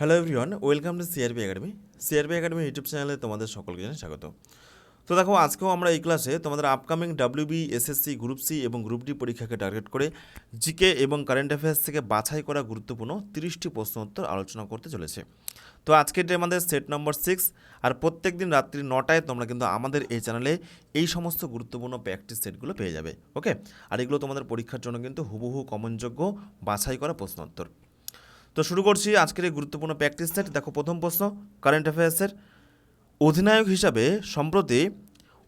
Hello everyone welcome to CRP academy CRP academy YouTube চ্যানেলে তোমাদের সকলকে জানাই স্বাগত। তো দেখো, আজকেও আমরা এই ক্লাসে তোমাদের upcoming WB SSC group C এবং গ্রুপ ডি পরীক্ষাকে টার্গেট করে জিকে এবং কারেন্ট অ্যাফেয়ার্স থেকে বাছাই করা গুরুত্বপূর্ণ তিরিশটি প্রশ্ন উত্তর আলোচনা করতে চলেছে। তো আজকের এটা আমাদের সেট নম্বর সিক্স আর প্রত্যেক দিন রাত্রি নটায় তোমরা কিন্তু আমাদের এই চ্যানেলে এই সমস্ত গুরুত্বপূর্ণ প্র্যাকটিস সেটগুলো পেয়ে যাবে ওকে আর এগুলো তোমাদের পরীক্ষার জন্য কিন্তু হুবহু কমনযোগ্য বাছাই করা প্রশ্ন উত্তর তো শুরু করছি আজকের এই গুরুত্বপূর্ণ প্র্যাকটিস সেট দেখো প্রথম প্রশ্ন কারেন্ট অ্যাফেয়ার্সের অধিনায়ক হিসাবে সম্প্রতি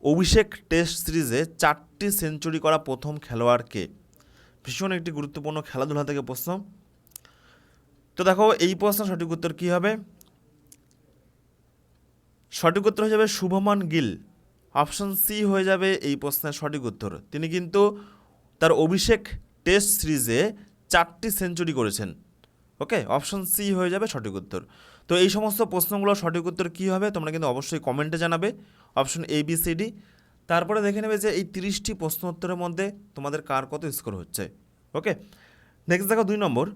অভিষেক টেস্ট সিরিজে চারটি সেঞ্চুরি করা প্রথম খেলোয়াড়কে ভীষণ একটি গুরুত্বপূর্ণ খেলাধুলা থেকে প্রশ্ন। তো দেখো এই প্রশ্ন সঠিক উত্তর কী হবে? সঠিক উত্তর হয়ে যাবে শুভমান গিল। অপশন সি হয়ে যাবে এই প্রশ্নের সঠিক উত্তর। তিনি কিন্তু তার অভিষেক টেস্ট সিরিজে চারটি সেঞ্চুরি করেছেন। ওকে অপশন সি হয়ে যাবে সঠিক উত্তর। তো এই সমস্ত প্রশ্নগুলো সঠিক উত্তর কী হবে তোমরা কিন্তু অবশ্যই কমেন্টে জানাবে option A B C D তারপরে দেখে নেবে যে এই তিরিশটি প্রশ্ন উত্তরের মধ্যে তোমাদের কার কত স্কোর হচ্ছে। ওকে নেক্সট দেখো দুই নম্বর।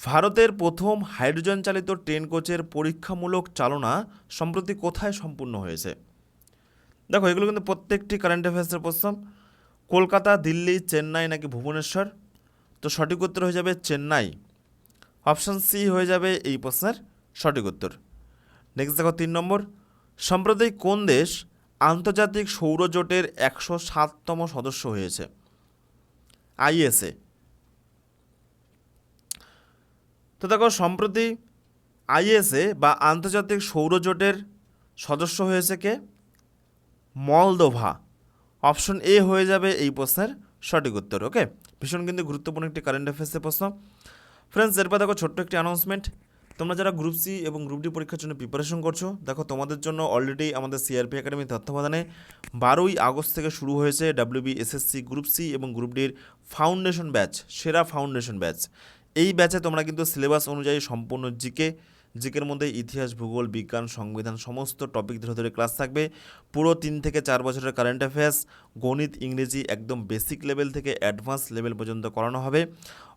ভারতের প্রথম হাইড্রোজেন চালিত ট্রেন কোচের পরীক্ষামূলক চালনা সম্প্রতি কোথায় সম্পূর্ণ হয়েছে? দেখো, এগুলো কিন্তু প্রত্যেকটি কারেন্ট অ্যাফেয়ার্সের প্রশ্ন। কলকাতা, দিল্লি, চেন্নাই নাকি ভুবনেশ্বর? তো সঠিক উত্তর হয়ে যাবে চেন্নাই। অপশান সি হয়ে যাবে এই প্রশ্নের সঠিক উত্তর। নেক্সট দেখো তিন নম্বর। সম্প্রতি কোন দেশ আন্তর্জাতিক সৌরজোটের একশো সাততম সদস্য হয়েছে? আইএসএ। তো দেখো, সম্প্রতি আইএসএ বা আন্তর্জাতিক সৌরজোটের সদস্য হয়েছে কে? মলদোভা। অপশন এ হয়ে যাবে এই প্রশ্নের সঠিক উত্তর ওকে ভীষণ কিন্তু গুরুত্বপূর্ণ একটি কারেন্ট অ্যাফেয়ার্সের প্রশ্ন। ফ্রেন্ডস এরপর দেখো ছোট্ট একটি অ্যানাউন্সমেন্ট তোমরা যারা গ্রুপ সি এবং গ্রুপ ডি পরীক্ষার জন্য প্রিপারেশন করছ, দেখো তোমাদের জন্য অলরেডি আমাদের সিআরপি একাডেমি তত্ত্বাবধানে বারোই আগস্ট থেকে শুরু হয়েছে ডাব্লিউবি এসএসসি গ্রুপ সি এবং গ্রুপ ডির ফাউন্ডেশন ব্যাচ সেরা ফাউন্ডেশন ব্যাচ এই ব্যাচে তোমরা কিন্তু সিলেবাস অনুযায়ী সম্পূর্ণ জিকে জিকের মধ্যে ইতিহাস, ভূগোল, বিজ্ঞান, সংবিধান সমস্ত টপিক ধরে ধরে ক্লাস থাকবে। পুরো তিন থেকে চার বছরের কারেন্ট অ্যাফেয়ার্স গণিত, ইংরেজি একদম বেসিক লেভেল থেকে অ্যাডভান্স লেভেল পর্যন্ত করানো হবে।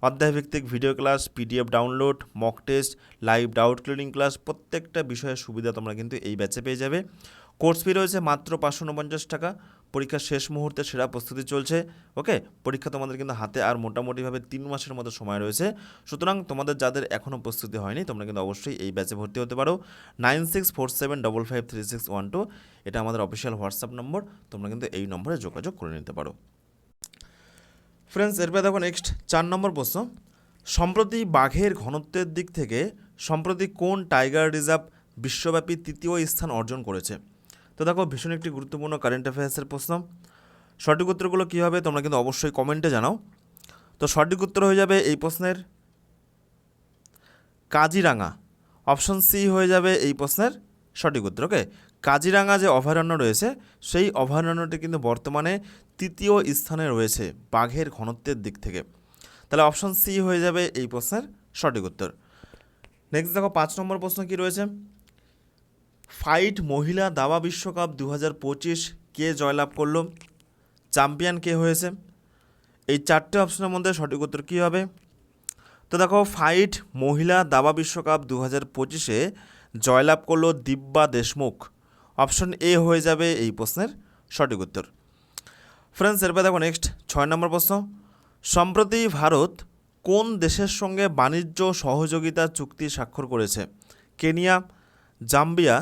অধ্যায়ভিত্তিক video class PDF download mock test live doubt clearing class প্রত্যেকটা বিষয়ের সুবিধা তোমরা কিন্তু এই ব্যাচে পেয়ে যাবে। কোর্স ফি রয়েছে মাত্র পাঁচশো উনপঞ্চাশ টাকা। পরীক্ষার শেষ মুহূর্তে সেরা প্রস্তুতি চলছে। ওকে? পরীক্ষা তোমাদের কিন্তু হাতে আর মোটামুটিভাবে তিন মাসের মতো সময় রয়েছে। সুতরাং তোমাদের যাদের এখনও প্রস্তুতি হয়নি, তোমরা কিন্তু অবশ্যই এই ব্যাচে ভর্তি হতে পারো। Nine six four seven double five three six one two, এটা আমাদের অফিসিয়াল হোয়াটসঅ্যাপ নম্বর। তোমরা কিন্তু এই নম্বরে যোগাযোগ করে নিতে পারো। ফ্রেন্ডস, এরপরে দেখো নেক্সট, চার নম্বর প্রশ্ন। সম্প্রতি বাঘের ঘনত্বের দিক থেকে, সম্প্রতি কোন টাইগার রিজার্ভ বিশ্বব্যাপী তৃতীয় স্থান অর্জন করেছে? তো দেখো, ভীষণ একটি গুরুত্বপূর্ণ কারেন্ট অ্যাফেয়ার্সের প্রশ্ন। সঠিক উত্তরগুলো কী হবে তোমরা কিন্তু অবশ্যই কমেন্টে জানাও। তো সঠিক উত্তর হয়ে যাবে এই প্রশ্নের কাজিরাঙা। অপশন সি হয়ে যাবে এই প্রশ্নের সঠিক উত্তর ওকে কাজিরাঙা যে অভয়ারণ্য রয়েছে, সেই অভয়ারণ্যটি কিন্তু বর্তমানে তৃতীয় স্থানে রয়েছে বাঘের ঘনত্বের দিক থেকে। তাহলে অপশন সি হয়ে যাবে এই প্রশ্নের সঠিক উত্তর। নেক্সট দেখো, পাঁচ নম্বর প্রশ্ন কি রয়েছে? ফাইট মহিলা দাবা বিশ্বকাপ দু হাজার পঁচিশ কে জয়লাভ করল? চ্যাম্পিয়ন কে হয়েছে? এই চারটে অপশনের মধ্যে সঠিক উত্তর কী হবে? তো দেখো, ফাইট মহিলা দাবা বিশ্বকাপ দু হাজার পঁচিশে জয়লাভ করল দিব্যা দেশমুখ। অপশন এ হয়ে যাবে এই প্রশ্নের সঠিক উত্তর। ফ্রেন্ডস এরপর দেখো নেক্সট ছয় নম্বর প্রশ্ন। সম্প্রতি ভারত কোন দেশের সঙ্গে বাণিজ্য সহযোগিতা চুক্তি স্বাক্ষর করেছে? কেনিয়া, জাম্বিয়া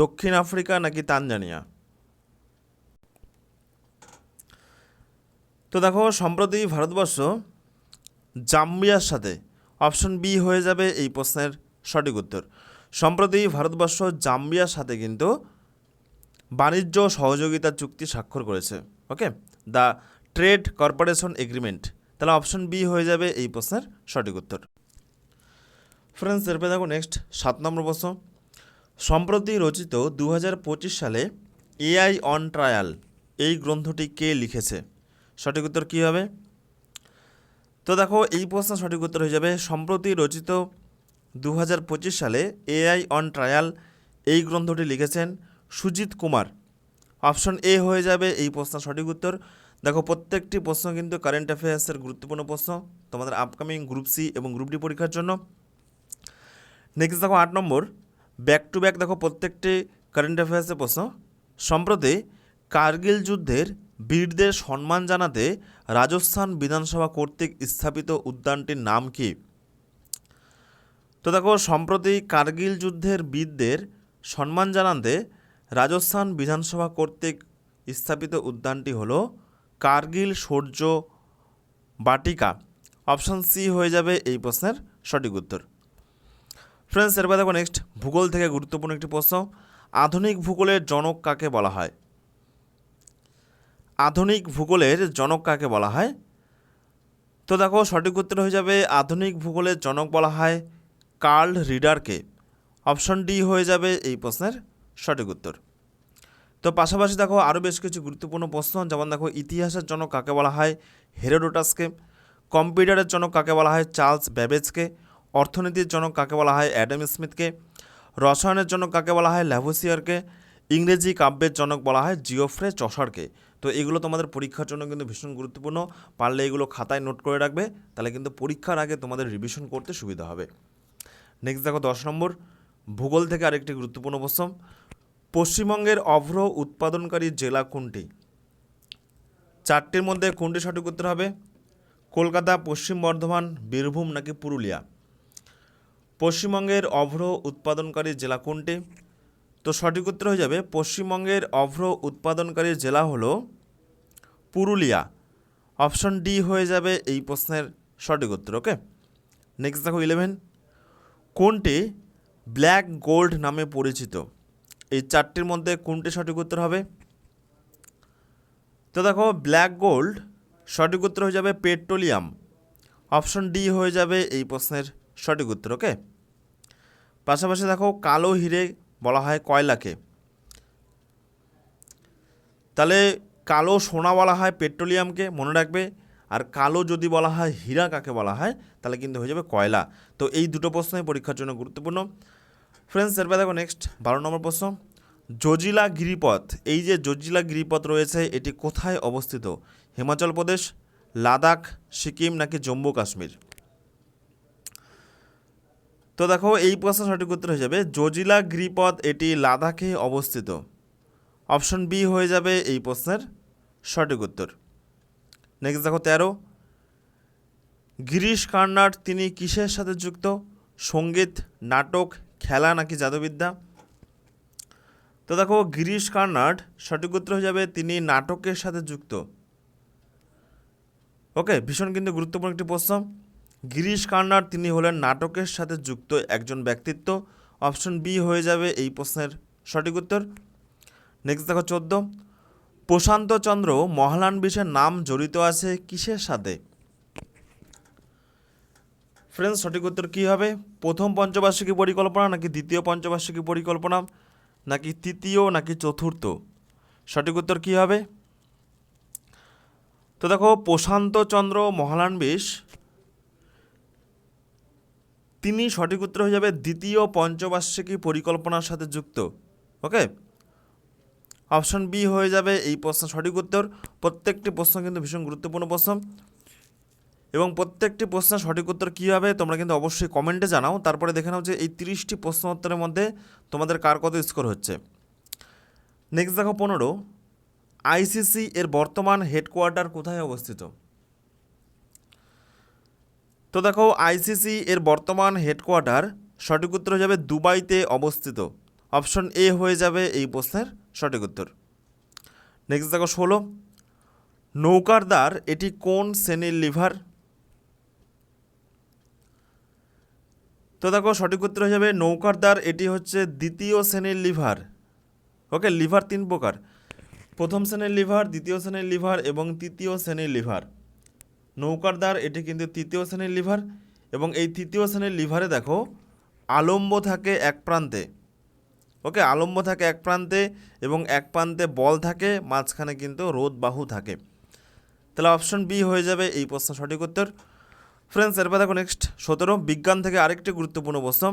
দক্ষিণ আফ্রিকা নাকি তানজানিয়া? তো দেখো, সম্প্রতি ভারতবর্ষ জাম্বিয়ার সাথে অপশন বি হয়ে যাবে এই প্রশ্নের সঠিক উত্তর। সম্প্রতি ভারতবর্ষ জাম্বিয়ার সাথে কিন্তু বাণিজ্য সহযোগিতা চুক্তি স্বাক্ষর করেছে, okay? The trade corporation agreement. তাহলে অপশন বি হয়ে যাবে এই প্রশ্নের সঠিক উত্তর। ফ্রেন্ডস, এরপরে দেখো, নেক্সট সাত নম্বর প্রশ্ন। সম্প্রতি রচিত দু হাজার পঁচিশ সালে এআই অন ট্রায়াল, এই গ্রন্থটি কে লিখেছে? সঠিক উত্তর কী হবে? তো দেখো, এই প্রশ্ন সঠিক উত্তর হয়ে যাবে, সম্প্রতি রচিত দু হাজার পঁচিশ সালে এআই অন ট্রায়াল, এই গ্রন্থটি লিখেছেন সুজিত কুমার। অপশন এ হয়ে যাবে এই প্রশ্ন সঠিক উত্তর। দেখো, প্রত্যেকটি প্রশ্ন কিন্তু কারেন্ট অ্যাফেয়ার্সের গুরুত্বপূর্ণ প্রশ্ন, তোমাদের আপকামিং গ্রুপ সি এবং গ্রুপ ডি পরীক্ষার জন্য। নেক্সট দেখো, আট নম্বর। ব্যাক টু ব্যাক দেখো প্রত্যেকটি কারেন্ট অ্যাফেয়ার্সে প্রশ্ন। সম্প্রতি কার্গিল যুদ্ধের বীরদের সম্মান জানাতে রাজস্থান বিধানসভা কর্তৃক স্থাপিত উদ্যানটির নাম কি? তো দেখো, সম্প্রতি কার্গিল যুদ্ধের বীরদের সম্মান জানাতে রাজস্থান বিধানসভা কর্তৃক স্থাপিত উদ্যানটি হল কার্গিল সূর্য বাটিকা। অপশান সি হয়ে যাবে এই প্রশ্নের সঠিক উত্তর। ফ্রেন্ডস এরপর দেখো নেক্সট ভূগোল থেকে গুরুত্বপূর্ণ একটি প্রশ্ন। আধুনিক ভূগোলের জনক কাকে বলা হয়? আধুনিক ভূগোলের জনক কাকে বলা হয়? তো দেখো, সঠিক উত্তর হয়ে যাবে আধুনিক ভূগোলের জনক বলা হয় কার্ল রিডারকে। অপশন ডি হয়ে যাবে এই প্রশ্নের সঠিক উত্তর। তো পাশাপাশি দেখো আরও বেশ কিছু গুরুত্বপূর্ণ প্রশ্ন, যেমন দেখো, ইতিহাসের জনক কাকে বলা হয়? হেরোডোটাসকে। কম্পিউটারের জনক কাকে বলা হয়? চার্লস ব্যাবেজকে। অর্থনীতির জনক কাকে বলা হয় অ্যাডাম স্মিথকে, রসায়নের জনক কাকে বলা হয় ল্যাভোসিয়ারকে, ইংরেজি কাব্যের জনক বলা হয় জিওফ্রে চসারকে তো এগুলো তোমাদের পরীক্ষার জন্য কিন্তু ভীষণ গুরুত্বপূর্ণ। পারলে এগুলো খাতায় নোট করে রাখবে, তাহলে কিন্তু পরীক্ষার আগে তোমাদের রিভিশন করতে সুবিধা হবে। নেক্সট দেখো দশ নম্বর, ভূগোল থেকে আরেকটি গুরুত্বপূর্ণ প্রশ্ন। পশ্চিমবঙ্গের অভ্র উৎপাদনকারী জেলা কোনটি? চারটির মধ্যে কোনটি সঠিক উত্তর হবে? কলকাতা, পশ্চিম বর্ধমান, বীরভূম নাকি পুরুলিয়া? পশ্চিমবঙ্গের অভ্র উৎপাদনকারী জেলা কোনটি? তো সঠিক উত্তর হয়ে যাবে, পশ্চিমবঙ্গের অভ্র উৎপাদনকারী জেলা হলো পুরুলিয়া। অপশন ডি হয়ে যাবে এই প্রশ্নের সঠিক উত্তর, ওকে? নেক্সট দেখো ইলেভেন কোনটি ব্ল্যাক গোল্ড নামে পরিচিত? এই চারটির মধ্যে কোনটি সঠিক উত্তর হবে? তো দেখো, ব্ল্যাক গোল্ড সঠিক উত্তর হয়ে যাবে পেট্রোলিয়াম। অপশন ডি হয়ে যাবে এই প্রশ্নের সঠিক উত্তর, ওকে? পাশাপাশি দেখো, কালো হিরে বলা হয় কয়লাকে। তাহলে কালো সোনা বলা হয় পেট্রোলিয়ামকে, মনে রাখবে। আর কালো যদি বলা হয় হীরা, কাকে বলা হয়? তাহলে কিন্তু হয়ে যাবে কয়লা। তো এই দুটো প্রশ্নই পরীক্ষার জন্য গুরুত্বপূর্ণ। ফ্রেন্ডস এরপর দেখো নেক্সট বারো নম্বর প্রশ্ন। জজিলা গিরিপথ, এই যে জজিলা গিরিপথ রয়েছে, এটি কোথায় অবস্থিত? হিমাচল প্রদেশ, লাদাখ, সিকিম, নাকি জম্মু, কাশ্মীর? তো দেখো, এই প্রশ্ন সঠিক উত্তর হয়ে যাবে, জজিলা গিরিপথ এটি লাদাখে অবস্থিত? অপশন বি হয়ে যাবে এই প্রশ্নের সঠিক উত্তর। নেক্সট দেখো, তেরো। গিরিশ কার্নাড তিনি কিসের সাথে যুক্ত? সংগীত, নাটক, খেলা নাকি জাদুবিদ্যা? তো দেখো, গিরিশ কার্নাড সঠিক উত্তর হয়ে যাবে, তিনি নাটকের সাথে যুক্ত। ওকে, ভীষণ কিন্তু গুরুত্বপূর্ণ একটি প্রশ্ন। গিরিশ কার্নাড তিনি হলেন নাটকের সাথে যুক্ত একজন ব্যক্তিত্ব। অপশন বি হয়ে যাবে এই প্রশ্নের সঠিক উত্তর। নেক্সট দেখো চোদ্দ। প্রশান্ত চন্দ্র মহালান বিষের নাম জড়িত আছে কিসের সাথে? ফ্রেন্ডস সঠিক উত্তর কী হবে? প্রথম পঞ্চবার্ষিকী পরিকল্পনা নাকি দ্বিতীয় পঞ্চবার্ষিকী পরিকল্পনা? নাকি তৃতীয়, নাকি চতুর্থ? সঠিক উত্তর কী হবে? তো দেখো, প্রশান্ত চন্দ্র মহালান বিষ তিনি সঠিক উত্তর হয়ে যাবে দ্বিতীয় পঞ্চবার্ষিকী পরিকল্পনার সাথে যুক্ত। ওকে অপশন বি হয়ে যাবে এই প্রশ্ন সঠিক উত্তর। প্রত্যেকটি প্রশ্ন কিন্তু ভীষণ গুরুত্বপূর্ণ প্রশ্ন। এবং প্রত্যেকটি প্রশ্নের সঠিক উত্তর কী হবে তোমরা কিন্তু অবশ্যই কমেন্টে জানাও। তারপরে দেখে নাও যে এই তিরিশটি প্রশ্ন উত্তরের মধ্যে তোমাদের কার কত স্কোর হচ্ছে। নেক্সট দেখো পনেরো। আইসিসি এর বর্তমান হেডকোয়ার্টার কোথায় অবস্থিত? তো দেখো আইসিসি এর বর্তমান হেডকোয়ার্টার সঠিক উত্তর হয়ে যাবে দুবাইতে অবস্থিত। অপশন এ হয়ে যাবে এই প্রশ্নের সঠিক উত্তর। নেক্সট দেখো, ষোলো। নৌকার দ্বার এটি কোন শ্রেণির লিভার? তো দেখো, সঠিক উত্তর হয়ে যাবে নৌকার দ্বার এটি হচ্ছে দ্বিতীয় শ্রেণির লিভার। ওকে লিভার তিন প্রকার। প্রথম শ্রেণির লিভার, দ্বিতীয় শ্রেণির লিভার এবং তৃতীয় শ্রেণির লিভার। নৌকার দ্বার, এটি কিন্তু তৃতীয় শ্রেণির লিভার এবং এই তৃতীয় শ্রেণির লিভারে দেখো, আলম্ব থাকে এক প্রান্তে। ওকে, আলম্ব থাকে এক প্রান্তে এবং এক প্রান্তে বল থাকে, মাঝখানে কিন্তু রোদ বাহু থাকে। তাহলে অপশন বি হয়ে যাবে এই প্রশ্ন সঠিক উত্তর। ফ্রেন্ডস এরপর দেখো নেক্সট সতেরো, বিজ্ঞান থেকে আরেকটি গুরুত্বপূর্ণ প্রশ্ন।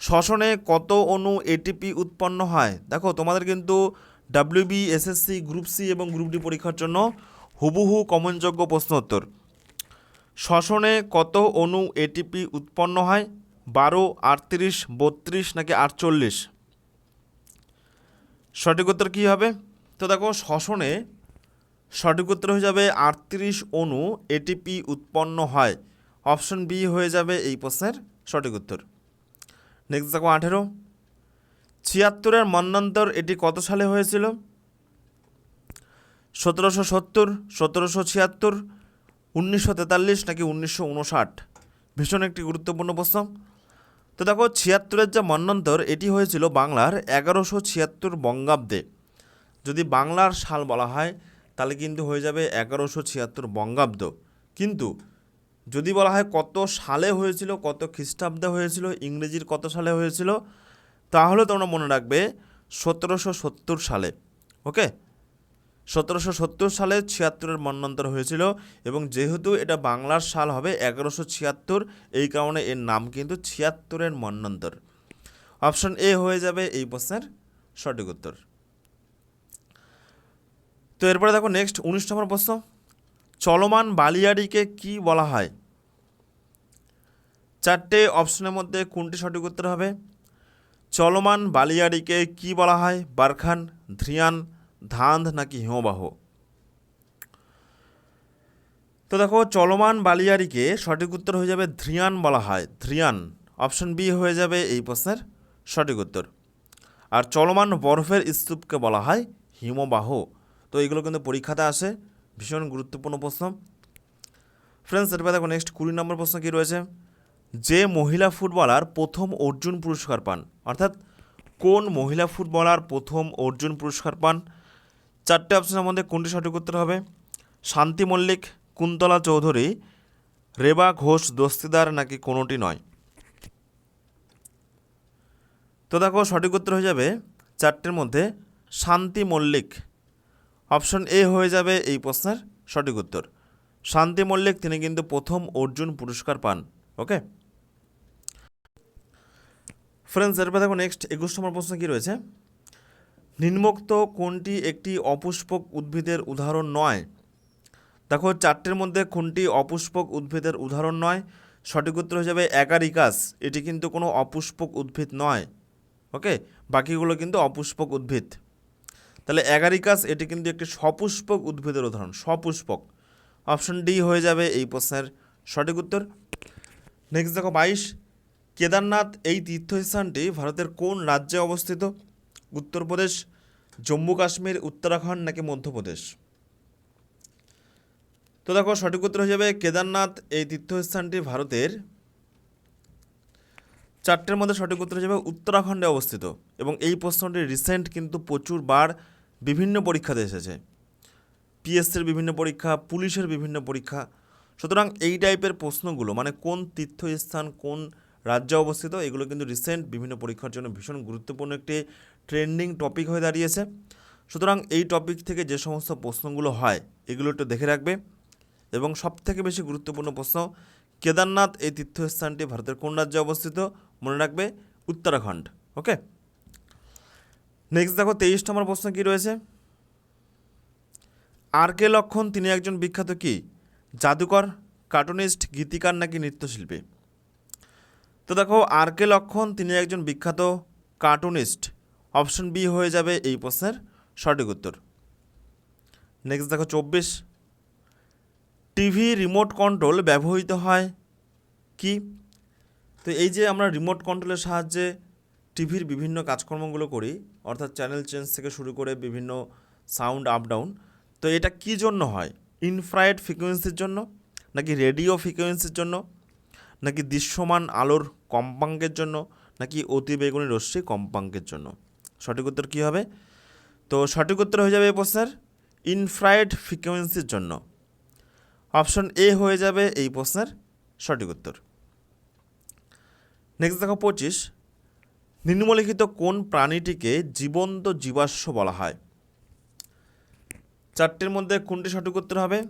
শ্বসনে কত অণু এটিপি উৎপন্ন হয়? দেখো, তোমাদের কিন্তু ডাব্লিউবি এসএসসি গ্রুপ সি এবং গ্রুপ ডি পরীক্ষার জন্য হুবহু কমনযোগ্য প্রশ্ন উত্তর। শ্বসনে কত অণু এটিপি উৎপন্ন হয়? বারো, আটত্রিশ, বত্রিশ নাকি আটচল্লিশ? সঠিক উত্তর কী হবে? তো দেখো শ্বসনে সঠিক উত্তর হয়ে যাবে আটত্রিশ অণু এটিপি উৎপন্ন হয়। অপশন বি হয়ে যাবে এই প্রশ্নের সঠিক উত্তর। নেক্সট দেখো, আঠেরো। ছিয়াত্তরের মন্বন্তর এটি কত সালে হয়েছিল? সতেরোশো সত্তর, সতেরোশো ছিয়াত্তর উনিশশো তেতাল্লিশ নাকি উনিশশো উনষাট? ভীষণ একটি গুরুত্বপূর্ণ প্রশ্ন। তো দেখো, ছিয়াত্তরের যে মন্বন্তর এটি হয়েছিল বাংলার এগারোশো ছিয়াত্তর বঙ্গাব্দে। যদি বাংলার সাল বলা হয়, তাহলে কিন্তু হয়ে যাবে এগারোশো ছিয়াত্তর বঙ্গাব্দ। কিন্তু যদি বলা হয় কত সালে হয়েছিল, কত খ্রিস্টাব্দে হয়েছিল, ইংরেজির কত সালে হয়েছিল, তাহলে তোমরা মনে রাখবে সতেরোশো সত্তর সালে, ওকে? সতেরোশো সত্তর সালে ছিয়াত্তরের মন্বন্তর হয়েছিল এবং যেহেতু এটা বাংলার সাল হবে এগারোশো ছিয়াত্তর, এই কারণে এর নাম কিন্তু ছিয়াত্তরের মন্বন্তর অপশন এ হয়ে যাবে এই প্রশ্নের সঠিক উত্তর। তো এরপরে দেখো নেক্সট, উনিশ নম্বর প্রশ্ন। চলমান বালিয়াড়িকে কি বলা হয়? চারটে অপশনের মধ্যে কোনটি সঠিক উত্তর হবে? চলমান বালিয়াড়িকে কি বলা হয়? বারখান ধ্রিয়ান ধান্ধ নাকি হিমবাহ তো দেখো, চলমান বালিয়ারিকে সঠিক উত্তর হয়ে যাবে ধ্রিয়ান বলা হয়। ধ্রিয়ান অপশন বি হয়ে যাবে এই প্রশ্নের সঠিক উত্তর। আর চলমান বরফের স্তূপকে বলা হয় হিমবাহ। তো এগুলো কিন্তু পরীক্ষাতে আসে, ভীষণ গুরুত্বপূর্ণ প্রশ্ন। ফ্রেন্ডস এরপর দেখো নেক্সট কুড়ি নম্বর প্রশ্ন কী রয়েছে? যে মহিলা ফুটবলার প্রথম অর্জুন পুরস্কার পান, অর্থাৎ কোন মহিলা ফুটবলার প্রথম অর্জুন পুরস্কার পান? চারটে অপশনের মধ্যে কোনটি সঠিক উত্তর হবে? শান্তি মল্লিক, কুন্তলা চৌধুরী, রেবা ঘোষ, দস্তিদার নাকি কোনোটি নয়? তো দেখো, সঠিক উত্তর হয়ে যাবে চারটের মধ্যে শান্তি মল্লিক। অপশন এ হয়ে যাবে এই প্রশ্নের সঠিক উত্তর। শান্তি মল্লিক, তিনি কিন্তু প্রথম অর্জুন পুরস্কার পান ওকে ফ্রেন্ডস এরপর দেখো নেক্সট একুশ নম্বর প্রশ্ন কী রয়েছে? নিম্নোক্ত কোনটি একটি অপুষ্পক উদ্ভিদের উদাহরণ নয়। দেখো, চারটের মধ্যে কোনটি অপুষ্পক উদ্ভিদের উদাহরণ নয়। সঠিক উত্তর যাবে অ্যাগারিকাস এটি কিন্তু কোনো অপুষ্পক উদ্ভিদ নয়। ওকে? বাকিগুলো কিন্তু অপুষ্পক উদ্ভিদ। তাহলে অ্যাগারিকাস এটি কিন্তু একটি সপুষ্পক উদ্ভিদের উদাহরণ, সপুষ্পক। অপশন ডি হয়ে যাবে এই প্রশ্নের সঠিক উত্তর। নেক্সট দেখো, বাইশ। কেদারনাথ এই তীর্থস্থানটি ভারতের কোন রাজ্যে অবস্থিত? উত্তরপ্রদেশ, জম্মু কাশ্মীর, উত্তরাখণ্ড নাকি মধ্যপ্রদেশ? তো দেখো, সঠিক উত্তর হয়ে যাবে কেদারনাথ, এই তীর্থস্থানটি ভারতের। চারটের মধ্যে সঠিক উত্তর যাবে উত্তরাখণ্ডে অবস্থিত এবং এই প্রশ্নটি রিসেন্ট কিন্তু প্রচুর বার বিভিন্ন পরীক্ষাতে এসেছে। পিএসসির বিভিন্ন পরীক্ষা, পুলিশের বিভিন্ন পরীক্ষা। সুতরাং এই টাইপের প্রশ্নগুলো মানে কোন তীর্থস্থান, কোন রাজ্যে অবস্থিত, এগুলো কিন্তু রিসেন্ট বিভিন্ন পরীক্ষার জন্য ভীষণ গুরুত্বপূর্ণ একটি ট্রেন্ডিং টপিক হয়ে দাঁড়িয়েছে। সুতরাং এই টপিক থেকে যে সমস্ত প্রশ্নগুলো হয়, এগুলো একটু দেখে রাখবে। এবং সবথেকে বেশি গুরুত্বপূর্ণ প্রশ্ন, কেদারনাথ এই তীর্থস্থানটি ভারতের কোন রাজ্যে অবস্থিত? মনে রাখবে উত্তরাখণ্ড, ওকে? নেক্সট দেখো, তেইশ নম্বর প্রশ্ন কী রয়েছে? আর কে লক্ষণ, তিনি একজন বিখ্যাত কি? জাদুকর, কার্টুনিস্ট, গীতিকার নাকি নৃত্যশিল্পী? তো দেখো, আর কে লক্ষণ, তিনি একজন বিখ্যাত কার্টুনিস্ট। অপশন বি হয়ে যাবে এই প্রশ্নের সঠিক উত্তর। নেক্সট দেখো চব্বিশ। টিভি রিমোট কন্ট্রোল ব্যবহৃত হয় কি? তো এই যে আমরা রিমোট কন্ট্রোলের সাহায্যে টিভির বিভিন্ন কাজকর্মগুলো করি, অর্থাৎ চ্যানেল চেঞ্জ থেকে শুরু করে বিভিন্ন সাউন্ড আপ ডাউন তো এটা কি জন্য হয়? ইনফ্রারেড ফ্রিকোয়েন্সির জন্য? নাকি রেডিও ফ্রিকোয়েন্সির জন্য? নাকি দৃশ্যমান আলোর কম্পাঙ্কের জন্য? নাকি অতিবেগুনি রশ্মি কম্পাঙ্কের জন্য? সঠিক উত্তর কী হবে? তো সঠিক উত্তর হয়ে যাবে এই প্রশ্নের ইনফ্রারেড ফ্রিকোয়েন্সির জন্য। অপশন এ হয়ে যাবে এই প্রশ্নের সঠিক উত্তর। নেক্সট দেখো পঁচিশ। নিম্নলিখিত কোন প্রাণীটিকে জীবন্ত জীবাশ্ম বলা হয়? চারটির মধ্যে কোনটি সঠিক উত্তর হবে?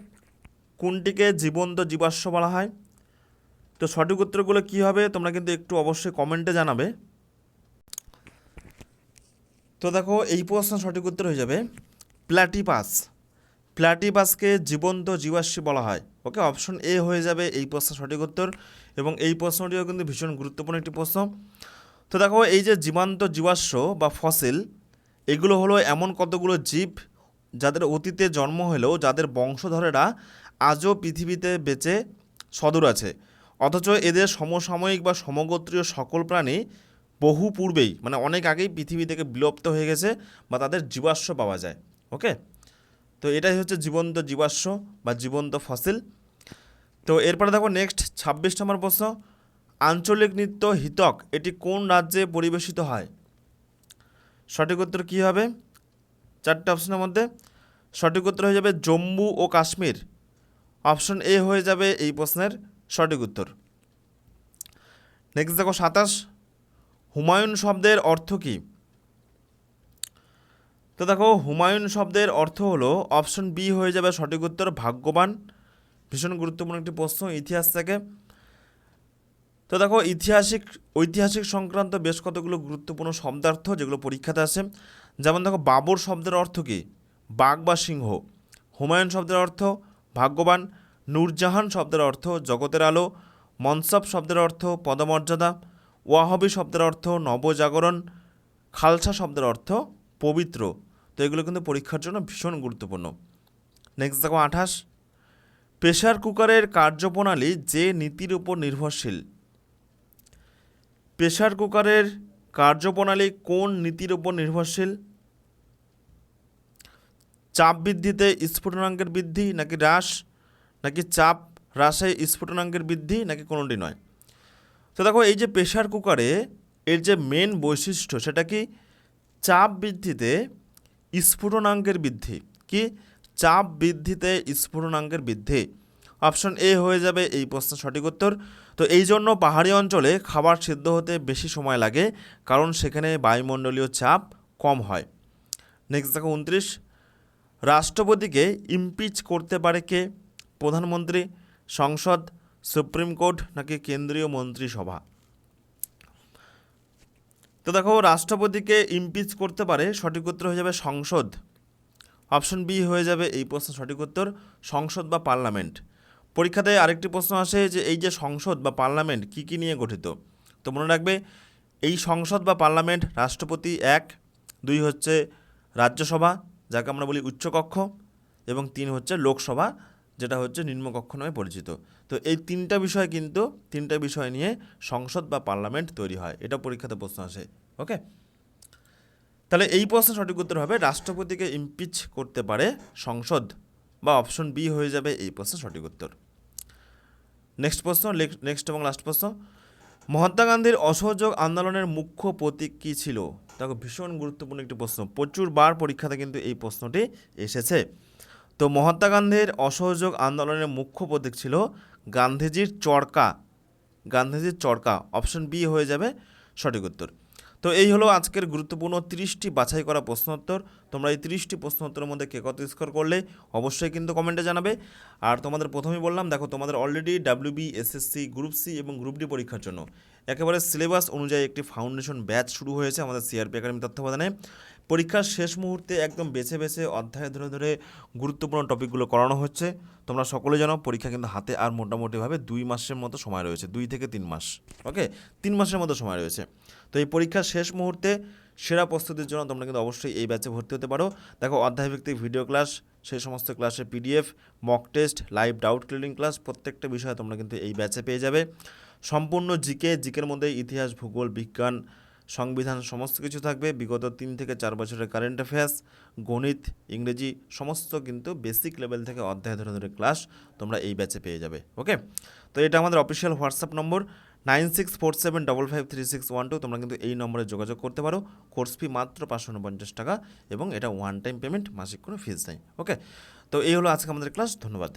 কোনটিকে জীবন্ত জীবাশ্ম বলা হয়? তো সঠিক উত্তরগুলো কী হবে তোমরা কিন্তু একটু অবশ্যই কমেন্টে জানাবে। তো দেখো, এই প্রশ্ন সঠিক উত্তর হয়ে যাবে প্ল্যাটিপাস প্ল্যাটিপাসকে জীবন্ত জীবাশ্মী বলা হয়। ওকে, অপশন এ হয়ে যাবে এই প্রশ্নের সঠিক উত্তর এবং এই প্রশ্নটিও কিন্তু ভীষণ গুরুত্বপূর্ণ একটি প্রশ্ন। তো দেখো, এই যে জীবান্ত জীবাশ্ম বা ফসিল, এগুলো হলো এমন কতগুলো জীব যাদের অতীতে জন্ম হলেও যাদের বংশধরেরা আজও পৃথিবীতে বেঁচে সদূর আছে। অথচ এদের সমসাময়িক বা সমগোত্রীয় সকল প্রাণী বহু পূর্বেই মানে অনেক আগেই পৃথিবী থেকে বিলুপ্ত হয়ে গেছে বা তাদের জীবাশ্ম পাওয়া যায়, ওকে? তো এটাই হচ্ছে জীবন্ত জীবাশ্ম বা জীবন্ত ফসিল। তো এরপরে দেখো নেক্সট, ছাব্বিশ নম্বর প্রশ্ন, আঞ্চলিক নৃত্য হিতক, এটি কোন রাজ্যে পরিবেশিত হয়? সঠিক উত্তর কী হবে? চারটে অপশনের মধ্যে। সঠিক উত্তর হয়ে যাবে জম্মু ও কাশ্মীর। অপশন এ হয়ে যাবে এই প্রশ্নের সঠিক উত্তর। নেক্সট দেখো সাতাশ। হুমায়ুন শব্দের অর্থ কী? তো দেখো, হুমায়ুন শব্দের অর্থ হলো অপশন বি হয়ে যাবে সঠিক উত্তর, ভাগ্যবান। ভীষণ গুরুত্বপূর্ণ একটি প্রশ্ন ইতিহাস থেকে। তো দেখো, ইতিহাসিক, ঐতিহাসিক সংক্রান্ত বেশ কতগুলো গুরুত্বপূর্ণ শব্দার্থ যেগুলো পরীক্ষাতে আসে যেমন দেখো, বাবর শব্দের অর্থ কী? বাঘ বা সিংহ। হুমায়ুন শব্দের অর্থ ভাগ্যবান। নূরজাহান শব্দের অর্থ জগতের আলো। মনসব শব্দের অর্থ পদমর্যাদা। ওয়াহবি শব্দের অর্থ নবজাগরণ, খালসা শব্দের অর্থ পবিত্র। তো এগুলো কিন্তু পরীক্ষার জন্য ভীষণ গুরুত্বপূর্ণ। নেক্সট দেখো আঠাশ। প্রেশার কুকারের কার্যপ্রণালী যে নীতির উপর নির্ভরশীল। প্রেশার কুকারের কার্যপ্রণালী কোন নীতির উপর নির্ভরশীল? চাপ বৃদ্ধিতে স্ফুটনাঙ্কের বৃদ্ধি নাকি হ্রাস? নাকি চাপ হ্রাসে স্ফুটনাঙ্কের বৃদ্ধি নাকি কোনোটি নয়? তো দেখো, এই যে প্রেশার কুকারে এর যে মেন বৈশিষ্ট্য সেটা কি? চাপ বৃদ্ধিতে স্ফুটনাঙ্কের বৃদ্ধি। কি? চাপ বৃদ্ধিতে স্ফুটনাঙ্কের বৃদ্ধি। অপশন এ হয়ে যাবে এই প্রশ্নের সঠিক উত্তর। তো এই জন্য পাহাড়ি অঞ্চলে খাবার সিদ্ধ হতে বেশি সময় লাগে, কারণ সেখানে বায়ুমণ্ডলীয় চাপ কম হয়। নেক্সট দেখো, উনত্রিশ। রাষ্ট্রপতিকে ইমপিচ করতে পারে কে? প্রধানমন্ত্রী, সংসদ সুপ্রিম কোর্ট নাকি কেন্দ্রীয় মন্ত্রিসভা? তো দেখো, রাষ্ট্রপতিকে ইমপিচ করতে পারে, সঠিক উত্তর হয়ে যাবে সংসদ। অপশন বি হয়ে যাবে এই প্রশ্নের সঠিক উত্তর সংসদ বা পার্লামেন্ট। পরীক্ষাতে আরেকটি প্রশ্ন আসে যে, এই যে সংসদ বা পার্লামেন্ট কী কী নিয়ে গঠিত? তো মনে রাখবে, এই সংসদ বা পার্লামেন্ট রাষ্ট্রপতি এক, দুই হচ্ছে রাজ্যসভা, যাকে আমরা বলি উচ্চকক্ষ, এবং তিন হচ্ছে লোকসভা। যেটা হচ্ছে নিম্নকক্ষ নামে পরিচিত। তো এই তিনটা বিষয় কিন্তু, তিনটা বিষয় নিয়ে সংসদ বা পার্লামেন্ট তৈরি হয়। এটা পরীক্ষাতে প্রশ্ন আসে। ওকে? তাহলে এই প্রশ্নের সঠিক উত্তর হবে, রাষ্ট্রপতিকে ইমপিচ করতে পারে সংসদ বা অপশন বি হয়ে যাবে এই প্রশ্নের সঠিক উত্তর। নেক্সট প্রশ্ন নেক্সট এবং লাস্ট প্রশ্ন। মহাত্মা গান্ধীর অসহযোগ আন্দোলনের মুখ্য প্রতীক কী ছিল? তাকে ভীষণ গুরুত্বপূর্ণ একটি প্রশ্ন। প্রচুর বার পরীক্ষাতে কিন্তু এই প্রশ্নটি এসেছে। তো মহাত্মা গান্ধীর অসহযোগ আন্দোলনের মুখ্য প্রতীক ছিল গান্ধীজির চরকা। গান্ধীজির চরকা, অপশন বি হয়ে যাবে সঠিক উত্তর। তো এই হলো আজকের গুরুত্বপূর্ণ তিরিশটি বাছাই করা প্রশ্নোত্তর। তোমরা এই তিরিশটি প্রশ্নোত্তরের মধ্যে কে কত স্কোর করলে অবশ্যই কিন্তু কমেন্টে জানাবে। আর তোমাদের প্রথমেই বললাম, দেখো তোমাদের already WB SSC group C এবং গ্রুপ ডি পরীক্ষার জন্য। একেবারে সিলেবাস অনুযায়ী একটি ফাউন্ডেশন ব্যাচ শুরু হয়েছে আমাদের সিআরপি একাডেমি তত্ত্বাবধানে। পরীক্ষার শেষ মুহূর্তে একদম বেছে বেছে অধ্যায় ধরে ধরে গুরুত্বপূর্ণ টপিকগুলো করানো হচ্ছে। তোমরা সকলে জানো, পরীক্ষা কিন্তু হাতে আর মোটামুটিভাবে দুই মাসের মতো সময় রয়েছে, দুই থেকে তিন মাস, ওকে? তিন মাসের মতো সময় রয়েছে। তো এই পরীক্ষার শেষ মুহূর্তে সেরা প্রস্তুতির জন্য তোমরা কিন্তু অবশ্যই এই ব্যাচে ভর্তি হতে পারো। দেখো, অধ্যায়ভিত্তিক ভিডিও ক্লাস, সেই সমস্ত ক্লাসের PDF, mock test, live doubt clearing class, প্রত্যেকটা বিষয়ে তোমরা কিন্তু এই ব্যাচে পেয়ে যাবে। সম্পূর্ণ জিকে, জিকের মধ্যে ইতিহাস, ভূগোল, বিজ্ঞান সংবিধান সমস্ত কিছু থাকবে। বিগত তিন থেকে চার বছরের কারেন্ট অ্যাফেয়ার্স গণিত, ইংরেজি সমস্ত কিন্তু বেসিক লেভেল থেকে অধ্যায় ধরে ধরে ক্লাস তোমরা এই ব্যাচে পেয়ে যাবে ওকে তো এটা আমাদের official WhatsApp number nine six four seven double five three six one two তোমরা কিন্তু এই নম্বরে যোগাযোগ করতে পারো। কোর্স ফি মাত্র পাঁচশো উনপঞ্চাশ টাকা এবং এটা ওয়ান টাইম পেমেন্ট মাসিক কোনো ফিজ নেই ওকে তো এই হলো আজকে আমাদের ক্লাস ধন্যবাদ।